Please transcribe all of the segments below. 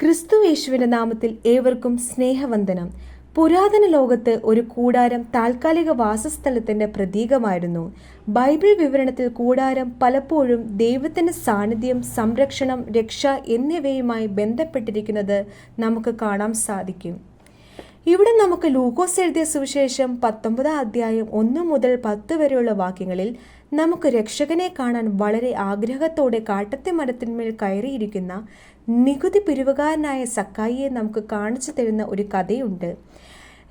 ക്രിസ്തു യേശുവിന്റെ നാമത്തിൽ ഏവർക്കും സ്നേഹവന്ദനം. പുരാതന ലോകത്ത് ഒരു കൂടാരം താൽക്കാലിക വാസസ്ഥലത്തിന്റെ പ്രതീകമായിരുന്നു. ബൈബിൾ വിവരണത്തിൽ കൂടാരം പലപ്പോഴും ദൈവത്തിന്റെ സാന്നിധ്യം സംരക്ഷണം രക്ഷ എന്നിവയുമായി ബന്ധപ്പെട്ടിരിക്കുന്നത് നമുക്ക് കാണാൻ സാധിക്കും. ഇവിടെ നമുക്ക് ലൂക്കോസ് എഴുതിയ സുവിശേഷം പത്തൊമ്പതാം അധ്യായം ഒന്ന് മുതൽ പത്ത് വരെയുള്ള വാക്യങ്ങളിൽ നമുക്ക് രക്ഷകനെ കാണാൻ വളരെ ആഗ്രഹത്തോടെ കാട്ടത്തെ മരത്തിന്മേൽ കയറിയിരിക്കുന്ന നികുതി പിരിവുകാരനായ സക്കായിയെ നമുക്ക് കാണിച്ചു തരുന്ന ഒരു കഥയുണ്ട്.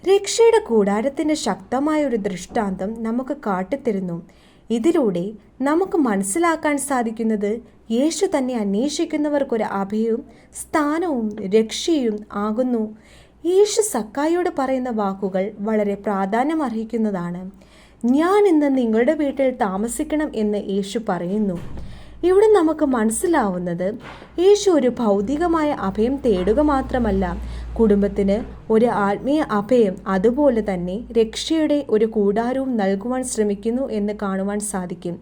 രക്ഷയുടെ കൂടാരത്തിന്റെ ശക്തമായ ഒരു ദൃഷ്ടാന്തം നമുക്ക് കാട്ടിത്തരുന്നു. ഇതിലൂടെ നമുക്ക് മനസ്സിലാക്കാൻ സാധിക്കുന്നത് യേശു തന്നെ അന്വേഷിക്കുന്നവർക്കൊരു അഭയവും സ്ഥാനവും രക്ഷയും ആകുന്നു. യേശു സക്കായോട് പറയുന്ന വാക്കുകൾ വളരെ പ്രാധാന്യം അർഹിക്കുന്നതാണ്. ഞാൻ ഇന്ന് നിങ്ങളുടെ വീട്ടിൽ താമസിക്കണം എന്ന് യേശു പറയുന്നു. ഇവിടെ നമുക്ക് മനസ്സിലാവുന്നത് യേശു ഒരു ഭൗതികമായ അഭയം തേടുക മാത്രമല്ല കുടുംബത്തിന് ഒരു ആത്മീയ അഭയം അതുപോലെ തന്നെ രക്ഷയുടെ ഒരു കൂടാരവും നൽകുവാൻ ശ്രമിക്കുന്നു എന്ന് കാണുവാൻ സാധിക്കും.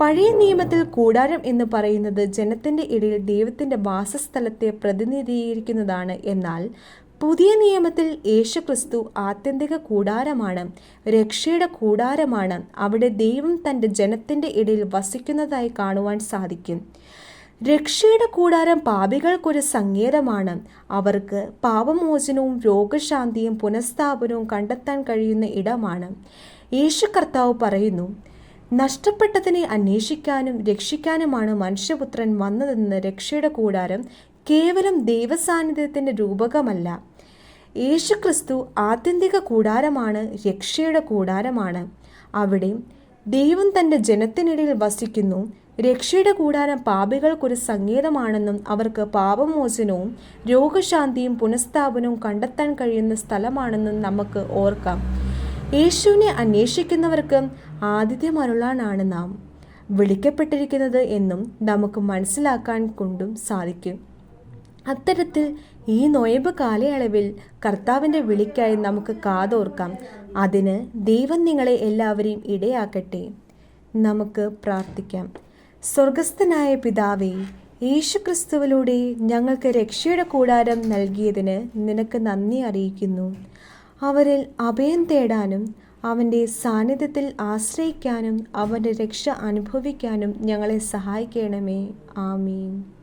പഴയ നിയമത്തിൽ കൂടാരം എന്ന് പറയുന്നത് ജനത്തിന്റെ ഇടയിൽ ദൈവത്തിന്റെ വാസസ്ഥലത്തെ പ്രതിനിധീകരിക്കുന്നതാണ്. എന്നാൽ പുതിയ നിയമത്തിൽ യേശുക്രിസ്തു ആത്യന്തിക കൂടാരമാണ് രക്ഷയുടെ കൂടാരമാണ് അവിടെ ദൈവം തന്റെ ജനത്തിന്റെ ഇടയിൽ വസിക്കുന്നതായി കാണുവാൻ സാധിക്കും. രക്ഷയുടെ കൂടാരം പാപികൾക്കൊരു സങ്കേതമാണ്. അവർക്ക് പാപമോചനവും രോഗശാന്തിയും പുനഃസ്ഥാപനവും കണ്ടെത്താൻ കഴിയുന്ന ഇടമാണ്. യേശു കർത്താവ് പറയുന്നു നഷ്ടപ്പെട്ടതിനെ അന്വേഷിക്കാനും രക്ഷിക്കാനുമാണ് മനുഷ്യപുത്രൻ വന്നതെന്ന് രക്ഷയുടെ കൂടാരം കേവലം ദൈവസാന്നിധ്യത്തിന്റെ രൂപകമല്ല. യേശുക്രിസ്തു ആത്യന്തിക കൂടാരമാണ് രക്ഷയുടെ കൂടാരമാണ്. അവിടെ ദൈവം തന്റെ ജനത്തിനിടയിൽ വസിക്കുന്നു. രക്ഷയുടെ കൂടാരം പാപികൾക്കൊരു സംഗീതമാണെന്നും അവർക്ക് പാപമോചനവും രോഗശാന്തിയും പുനഃസ്ഥാപനവും കണ്ടെത്താൻ കഴിയുന്ന സ്ഥലമാണെന്നും നമുക്ക് ഓർക്കാം. യേശുവിനെ അന്വേഷിക്കുന്നവർക്ക് ആതിഥ്യമരുളാനാണ് നാം. വിളിക്കപ്പെട്ടിരിക്കുന്നത് എന്നും നമുക്ക് മനസ്സിലാക്കാൻ കൊണ്ടും സാധിക്കും. അത്തരത്തിൽ ഈ നൊയബ് കാലയളവിൽ കർത്താവിന്റെ വിളിക്കായി നമുക്ക് കാതോർക്കാം. അതിന് ദൈവം നിങ്ങളെ എല്ലാവരെയും ഇടയാക്കട്ടെ. നമുക്ക് പ്രാർത്ഥിക്കാം. സ്വർഗസ്ഥനായ പിതാവേ യേശുക്രിസ്തുവിലൂടെ ഞങ്ങൾക്ക് രക്ഷയുടെ കൂടാരം നൽകിയതിന് നിനക്ക് നന്ദി അറിയിക്കുന്നു. അവരിൽ അഭയം തേടാനും അവന്റെ സാന്നിധ്യത്തിൽ ആശ്രയിക്കാനും അവന്റെ രക്ഷ അനുഭവിക്കാനും ഞങ്ങളെ സഹായിക്കണമേ. ആമീൻ.